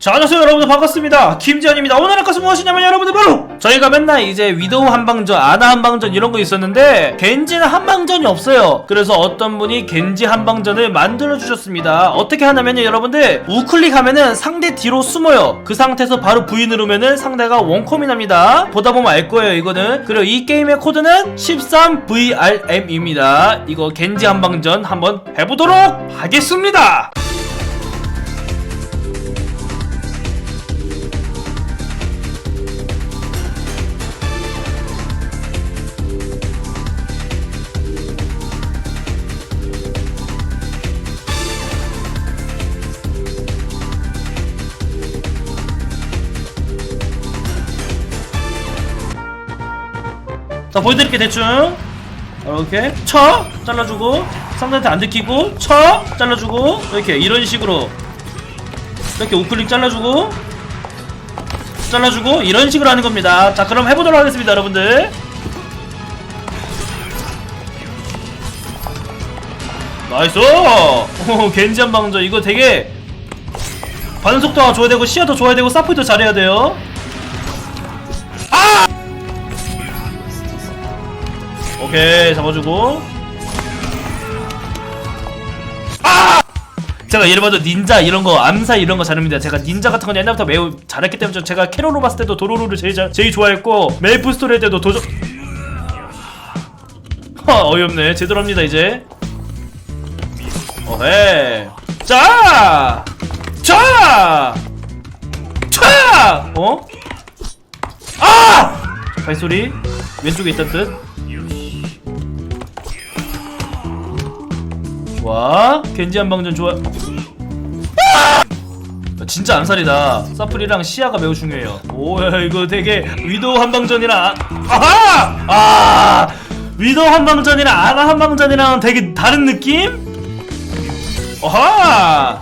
자, 안녕하세요 여러분들. 반갑습니다. 김지현입니다. 오늘 할 것은 무엇이냐면 여러분들 바로 저희가 맨날 이제 위도우 한방전 아나 한방전 이런 거 있었는데 겐지는 한방전이 없어요. 그래서 어떤 분이 겐지 한방전을 만들어 주셨습니다. 어떻게 하냐면요 여러분들. 우클릭 하면은 상대 뒤로 숨어요. 그 상태에서 바로 V 누르면은 상대가 원콤이 납니다. 보다 보면 알 거예요 이거는. 그리고 이 게임의 코드는 13VRM입니다. 이거 겐지 한방전 한번 해보도록 하겠습니다 자 보여드릴게 대충. 이렇게 쳐 잘라주고 상대한테 안 들키고 쳐 잘라주고 이렇게 이런 식으로. 이렇게 우클릭 잘라주고 잘라주고 이런 식으로 하는 겁니다. 자 그럼 해보도록 하겠습니다 여러분들. 나이스! 오, 겐지 한방전 이거 되게 반속도가 줘야 되고 시야도 줘야 되고 사프도 잘해야 돼요 오케이 잡아주고 아! 제가 예를 들어 닌자 이런 거 암사 이런 거 잘합니다 제가 닌자 같은 건 옛날부터 매우 잘했기 때문에 저- 제가 캐롤로 봤을 때도 도로로를 제일, 잘- 제일 좋아했고 메이플 스토리 할 때도 도저 허 어이없네 제대로 합니다 이제 어헤 자! 자! 자! 어? 아! 발소리 왼쪽에 있던 듯 좋아. 겐지 한방전 좋아. 아! 진짜 암살이다. 사프리랑 시야가 매우 중요해요. 오 야 이거 되게 위도우 한방전이랑 아- 아하! 아! 위도우 한방전이랑 아나 한방전이랑 되게 다른 느낌? 어하!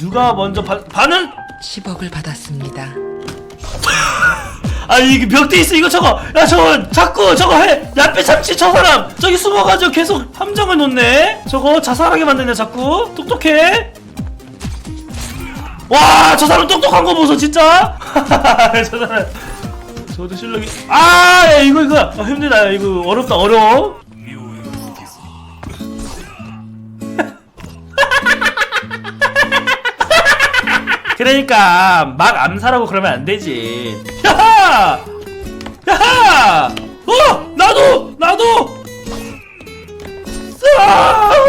누가 먼저 바, 반은? 10억을 받았습니다. 아 이게 벽대 있어. 이거 저거. 야 저거 자꾸 저거 해. 야빼 참치 저 사람. 저기 숨어가지고 계속 함정을 놓네. 저거 자살하게 만드네 자꾸. 똑똑해. 와 저 사람 똑똑한 거 보소 진짜. 저 사람. 저도 실력이. 아 야, 이거 이거. 아, 힘들다. 이거 어렵다 어려워 그러니까 막 암살하고 그러면 안 되지. 야하! 야하! 어! 나도! 나도! 아!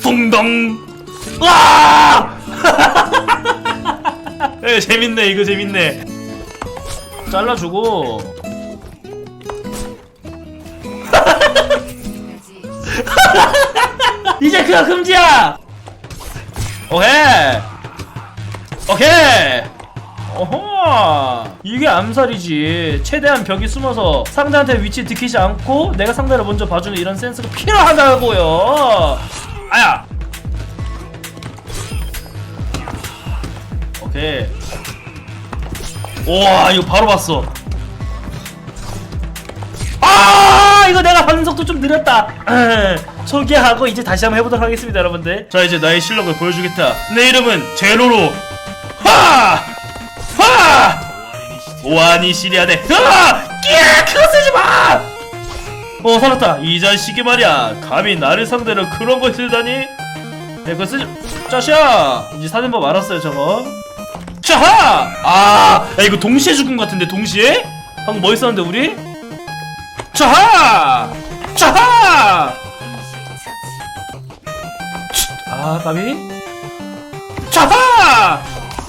붕덩! 와! 에 재밌네 이거 재밌네. 잘라주고. 이제 그거 금지야! 오케이! 오케이! 어허! 이게 암살이지. 최대한 벽이 숨어서 상대한테 위치 들키지 않고 내가 상대를 먼저 봐주는 이런 센스가 필요하다고요. 아야! 오케이 와 이거 바로 봤어. 아 이거 내가 반응 속도 좀 느렸다. 저기 하고 이제 다시 한번 해보도록 하겠습니다 여러분들. 자 이제 나의 실력을 보여주겠다. 내 이름은 제로로. 하! 하! 오아니 시리아네. 아! 끼야 그거 쓰지마! 어 살았다. 이 자식이 말이야. 감히 나를 상대로 그런 걸 쓰다니? 야 그거 쓰지 짜샤! 이제 사는 법 알았어요 저거 자하! 아, 야, 이거 동시에 죽은 것 같은데, 동시에? 방금 뭐 있었는데, 우리? 자하! 자하! 아, 까비? 자하!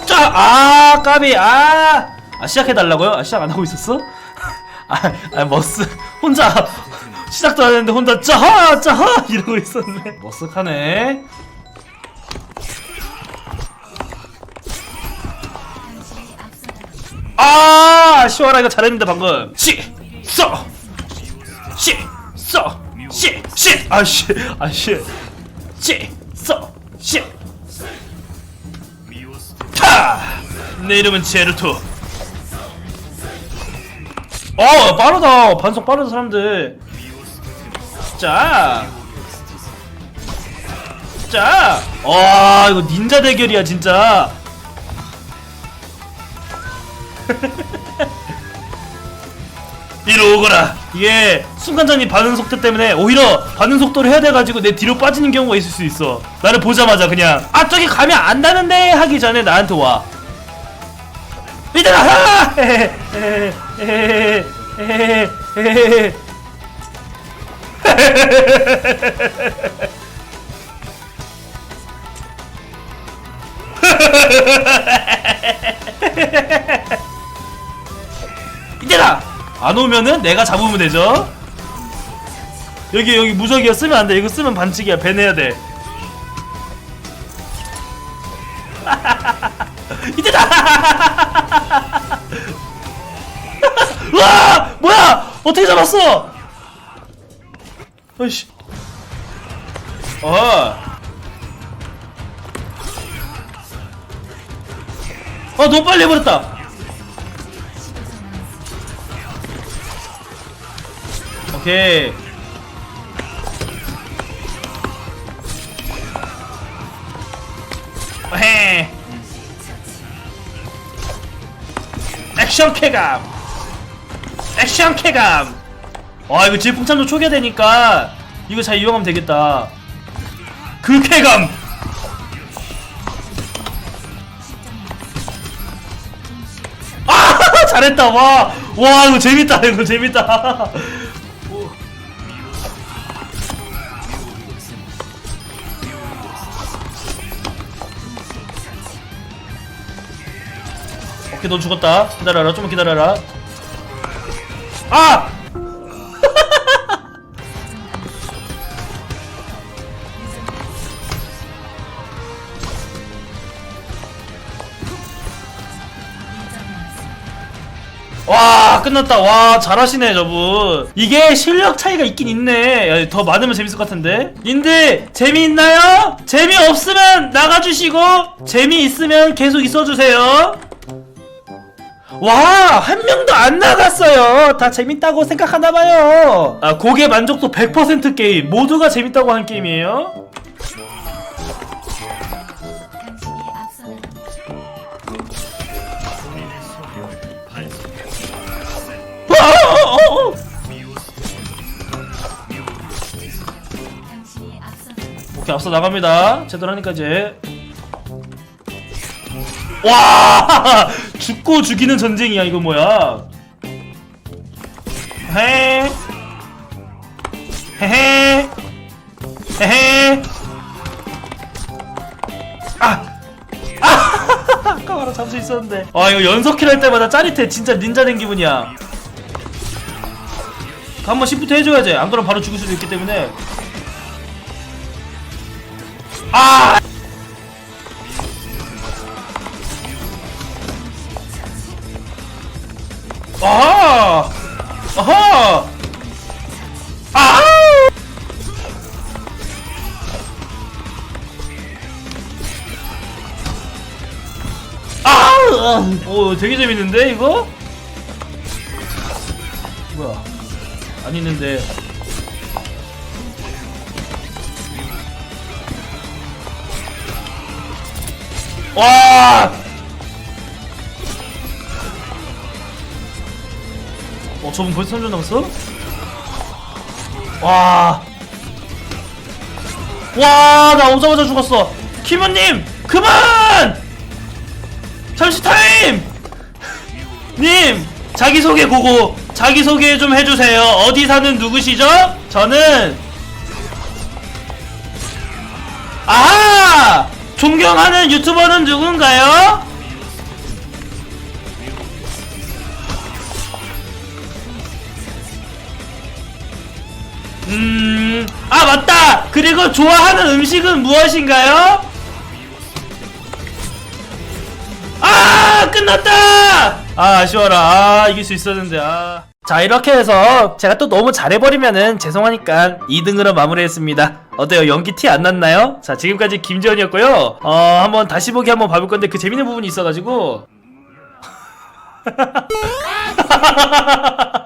자, 아, 까비, 아! 아, 시작해달라고요? 아, 시작 안 하고 있었어? 아, 아, 머스. 혼자, 시작도 안 했는데, 혼자, 자하! 자하! 이러고 있었네. 머쓱하네. 아 시원하 이거 잘했는데 방금. 씨써 씨 써 씨 씨 아 씨 아 씨 씨 써 씨 타! 내 이름은 제르토. 어 빠르다. 반속 빠르다 사람들. 자. 자, 와 이거 닌자 대결이야 진짜. 이리 오거라. 이게 순간적인 반응 속도 때문에 오히려 반응 속도를 해야 돼가지고 내 뒤로 빠지는 경우가 있을 수 있어. 나를 보자마자 그냥 아 저기 가면 안 닿는데 하기 전에 나한테 와. 이들아! 이때다! 안 오면은 내가 잡으면 되죠? 여기 여기 무적이야. 쓰면 안돼. 이거 쓰면 반칙이야. 밴 해야 돼. 이때다! 와! 뭐야! 어떻게 잡았어? 어이씨. 어. 어, 너무 빨리 해버렸다. 오케이. 헤. 액션 쾌감. 액션 쾌감. 와, 이거 질풍참도 초기화 되니까 이거 잘 이용하면 되겠다. 그 쾌감. 아 잘했다 와와 이거 재밌다 이거 재밌다 오케이 넌 죽었다. 기다려라. 좀만 기다려라. 아! 와 끝났다. 와 잘하시네 저분. 이게 실력 차이가 있긴 있네. 야, 더 많으면 재밌을 것 같은데. 님들 재미있나요? 재미없으면 나가주시고 재미있으면 계속 있어주세요 와 한 명도 안 나갔어요. 다 재밌다고 생각하나봐요. 아 고개 만족도 100% 게임. 모두가 재밌다고 하는 게임이에요. 와, 어, 어, 어. 오케이 앞서 나갑니다. 제대로 하니까 이제 와! 죽고 죽이는 전쟁이야 이거 뭐야? 헤 헤 헤 헤헤 아 아! 아까 바로 잡을 수 있었는데. 아 이거 연속킬 할 때마다 짜릿해. 진짜 닌자 된 기분이야. 한번 시프트 해줘야지. 안 그러면 바로 죽을 수도 있기 때문에. 아! 아하! 아하! 아! 아! 오, 되게 재밌는데 이거? 뭐야? 안 있는데. 와! 저분 벌써 3점 남았어? 와. 와, 나 오자마자 죽었어. 키모님, 그만! 잠시 타임! 님, 자기소개 보고, 자기소개 좀 해주세요. 어디 사는 누구시죠? 저는, 아! 존경하는 유튜버는 누군가요? 음, 아, 맞다! 그리고 좋아하는 음식은 무엇인가요? 아, 끝났다! 아, 아쉬워라. 아, 이길 수 있었는데, 아. 자, 이렇게 해서 제가 또 너무 잘해버리면은 죄송하니까 2등으로 마무리했습니다. 어때요? 연기 티 안 났나요? 자, 지금까지 김지현이었고요. 어, 한번 다시 보기 한번 봐볼 건데 그 재밌는 부분이 있어가지고.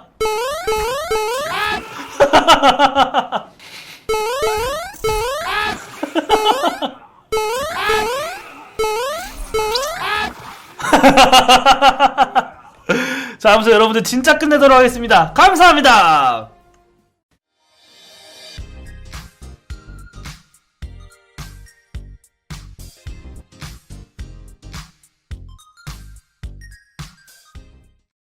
자, 아무튼 여러분들 진짜 끝내도록 하겠습니다. 감사합니다.